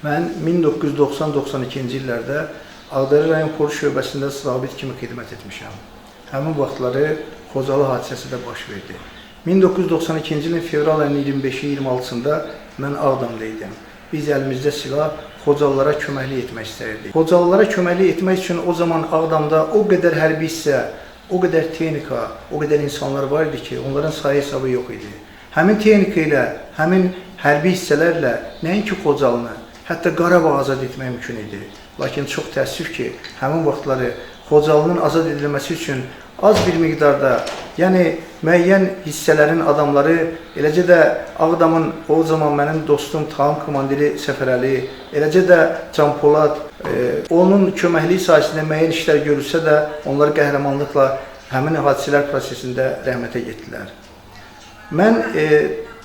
Mən 1990-92-ci illərdə Ağdərə rayon polis şöbəsində zabit kimi xidmət etmişəm. Həmin vaxtları Xocalı hadisəsi də baş verdi. 1992-ci ilin fevral ayının 25-i 26-sında mən Ağdamda idim. Biz əlimizdə silah Xocalılara köməklik etmək istəyirdik. Xocalılara köməklik etmək üçün o zaman Ağdamda o qədər hərbi hissə, o qədər texnika, o qədər insanlar var idi ki, onların sayı hesabı yox idi. Həmin texnika ilə, həmin hərbi hissələrlə nəinki Xocalını, hətta Qarabağı azad etmək mümkün idi. Lakin çox təəssüf ki, həmin vaxtları Xocalının azad edilməsi üçün az bir miqdarda, yəni müəyyən hissələrin adamları, eləcə də Ağdamın o zaman mənim dostum Taam komandiri Səfərəli, eləcə də Can Polad, e, onun köməkliyi sayəsində müəyyən işlər görülsə də, onlar qəhrəmanlıqla həmin hadisələr prosesində rəhmətə getdilər. Mən e,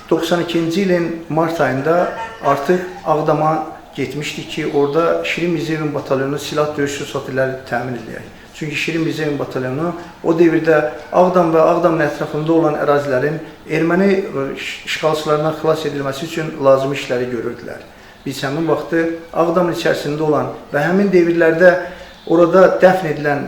92-ci ilin mart ayında artıq Ağdama getmişdik ki, orada Şirin Mizevin batalyonu silah döyüş sursatları təmin edək. Çünki Şirin Mizevin batalyonu o dövrdə Ağdam və Ağdamın ətrafında olan ərazilərin erməni e, işğalçılarından xilas edilməsi üçün lazımi işləri görürdülər. Biz həmin vaxtı Ağdamın içərisində olan və həmin dövrlərdə orada dəfn edilən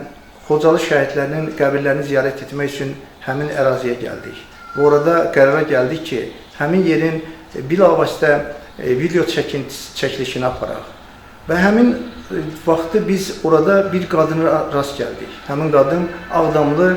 Xocalı şəhidlərinin qəbirlərini ziyarət etmək üçün həmin əraziyə gəldik. Və orada qərara gəldik ki, həmin yerin e, bilavasitə video çəkintisi çəkilişini aparaq. Və həmin e, vaxtı biz orada bir qadına rast gəldik. Həmin qadın Ağdamlı,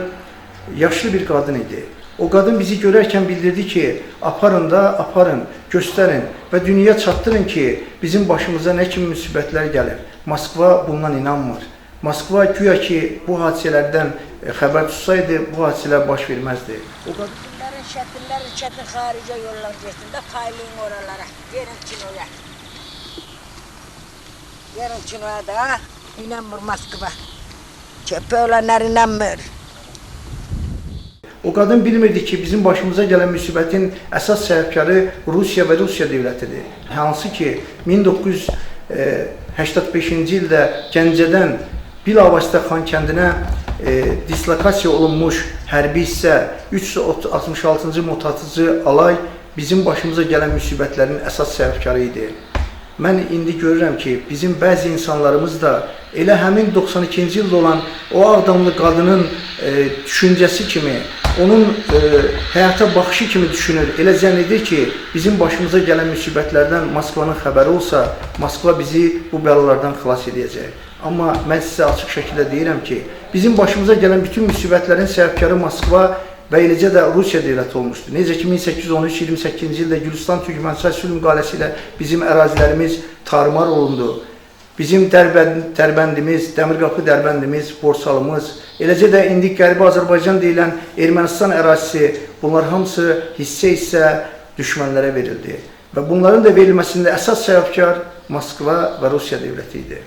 yaşlı bir qadın idi. O qadın bizi görərkən bildirdi ki, aparın da, aparın, göstərin və dünyaya çatdırın ki, bizim başımıza nə kimi müsibətlər gəlir. Moskva bundan inanmır. Moskva güya ki, bu hadisələrdən e, xəbər tutsaydı, bu hadisələr baş verməzdi. O qadın Şəkilləri çətin xaricə yollar getsin də paylayın oralara. Yerin kinoya. Yerin kinoya da inanmır Moskva. Köpü olanlar inanmır. O qadın bilmirdi ki, bizim başımıza gələn müsibətin əsas səbəbkarı Rusiya və Rusiya dövlətidir. Hansı ki, 1985-ci ildə Gəncədən bilavasitə Xankəndinə e, dislokasiya olunmuş hərbi hissə 366-cı motatıcı alay bizim başımıza gələn müsibətlərin əsas səbəbkarı idi. Mən indi görürəm ki, bizim bəzi insanlarımız da elə həmin 92-ci ildə olan o Ağdamlı qadının e, düşüncəsi kimi, onun e, həyata baxışı kimi düşünür. Elə zənn edir ki, bizim başımıza gələn müsibətlərdən Moskvanın xəbəri olsa, Moskva bizi bu bəlalardan xilas edəcək. Amma mən sizə açıq şəkildə deyirəm ki, bizim başımıza gələn bütün müsibətlərin səbəbkarı Moskva və eləcə də Rusiya dövləti olmuşdu. Necə ki 1813-28-ci ildə Gülüstan Türkmənistan sülh müqaviləsi ilə bizim ərazilərimiz tarmar olundu. Bizim Dərbənd, Dərbəndimiz, Dəmirqapı Dərbəndimiz, Borsalımız, eləcə də indi Qərbi Azərbaycan deyilən Ermənistan ərazisi, bunlar hamısı hissə-hissə düşmənlərə verildi. Və bunların da verilməsində əsas səbəbkar Moskva və Rusiya dövləti idi.